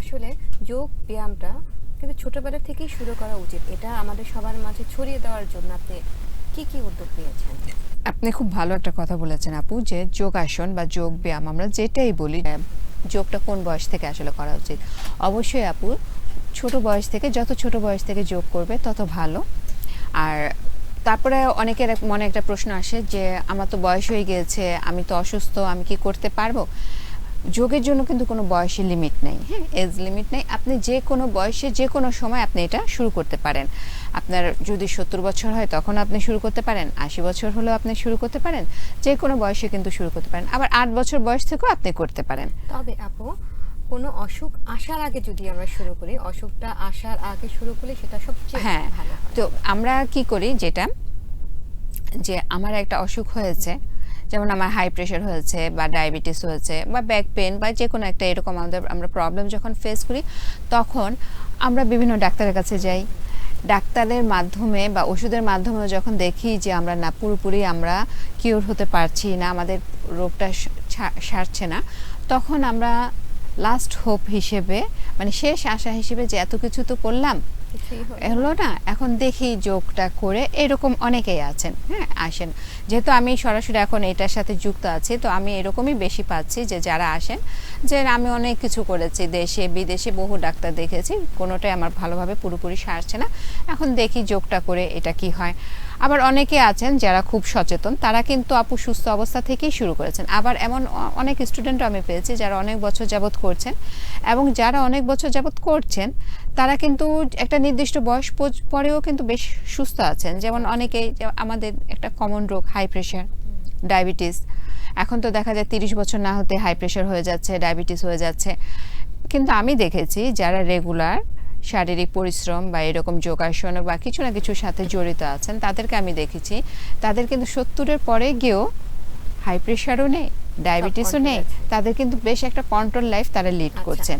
আসলে যোগ ব্যায়ামটা কিন্তু ছোটবেলা থেকেই শুরু করা উচিত। এটা আমাদের সবার মাঝে ছড়িয়ে দেওয়ার জন্য আপনি কি কি উদ্যোগ নিয়েছেন? আপনি খুব ভালো একটা কথা বলেছেন আপু যে যোগাসন বা যোগ ব্যায়াম আমরা যেটাই বলি, যোগটা কোন বয়স থেকে আসলে করা উচিত? অবশ্যই আপু, ছোট বয়স থেকে, যত ছোট বয়স থেকে যোগ করবে, তত ভালো। আর তারপরে অনেকের মনে একটা প্রশ্ন আসে যে, আমার তো বয়স হয়ে গিয়েছে, আমি তো অসুস্থ, আমি কি করতে পারব? যোগের জন্য কিন্তু কোনো বয়সের লিমিট নেই। হ্যাঁ এজ লিমিট নেই। আপনি যে কোনো বয়সে যে কোনো সময় আপনি এটা শুরু করতে পারেন। আপনার যদি সত্তর বছর হয় তখন আপনি শুরু করতে পারেন। আশি বছর হলেও আপনি শুরু করতে পারেন। যে কোনো বয়সে কিন্তু শুরু করতে পারেন। আবার আট বছর বয়স থেকেও আপনি করতে পারেন। তবে আপু কোনো অসুখ আসার আগে যদি আমরা শুরু করি অসুখটা আসার আগে শুরু করলে সেটা সবচেয়ে হ্যাঁ। তো আমরা কি করি যেটা যে আমার একটা অসুখ হয়েছে যেমন আমার হাই প্রেশার হয়েছে বা ডায়াবেটিস হয়েছে বা ব্যাক পেন বা যে কোনো একটা এরকম আমাদের আমরা প্রবলেম যখন ফেস করি, তখন আমরা বিভিন্ন ডাক্তারের কাছে যাই। ডাক্তারের মাধ্যমে বা ওষুধের মাধ্যমে যখন দেখি যে আমরা না, পুরোপুরি আমরা কিওর হতে পারছি না, আমাদের রোগটা সারছে না, তখন আমরা লাস্ট হোপ হিসেবে মানে শেষ আশা হিসেবে যে এত কিছু তো করলাম। হলো না? এখন দেখি যোগটা করে এরকম অনেকেই আছেন হ্যাঁ আসেন। যেহেতু আমি সরাসরি এখন এটার সাথে যুক্ত আছি তো আমি এরকমই বেশি পাচ্ছি যে যারা আসেন যে আমি অনেক কিছু করেছি দেশে বিদেশে বহু ডাক্তার দেখেছি কোনোটাই আমার ভালোভাবে পুরোপুরি সারছে না। এখন দেখি যোগটা করে এটা কি হয়। আবার অনেকে আছেন যারা খুব সচেতন, তারা কিন্তু আপু সুস্থ অবস্থা থেকেই শুরু করেছেন। আবার এমন অনেক স্টুডেন্টও আমি পেয়েছি যারা অনেক বছর যাবৎ করছেন এবং যারা অনেক বছর যাবৎ করছেন, তারা কিন্তু একটা নির্দিষ্ট বয়স পর- পরেও কিন্তু বেশ সুস্থ আছেন। যেমন অনেকে যে- আমাদের একটা কমন রোগ হাই প্রেশার ডায়াবেটিস এখন তো দেখা যায় তিরিশ বছর না হতে হাই প্রেশার হয়ে যাচ্ছে ডায়াবেটিস হয়ে যাচ্ছে। কিন্তু আমি দেখেছি যারা রেগুলার শারীরিক পরিশ্রম বা এরকম যোগাসন বা কিছু না কিছুর সাথে জড়িত আছেন তাদেরকে আমি দেখেছি। তাদের কিন্তু সত্তরের পরে গিয়েও হাই প্রেশারও নেই ডায়াবেটিসও নেই তাদের কিন্তু বেশ একটা কন্ট্রোল লাইফ তারা লিড আচ্ছা, করছেন।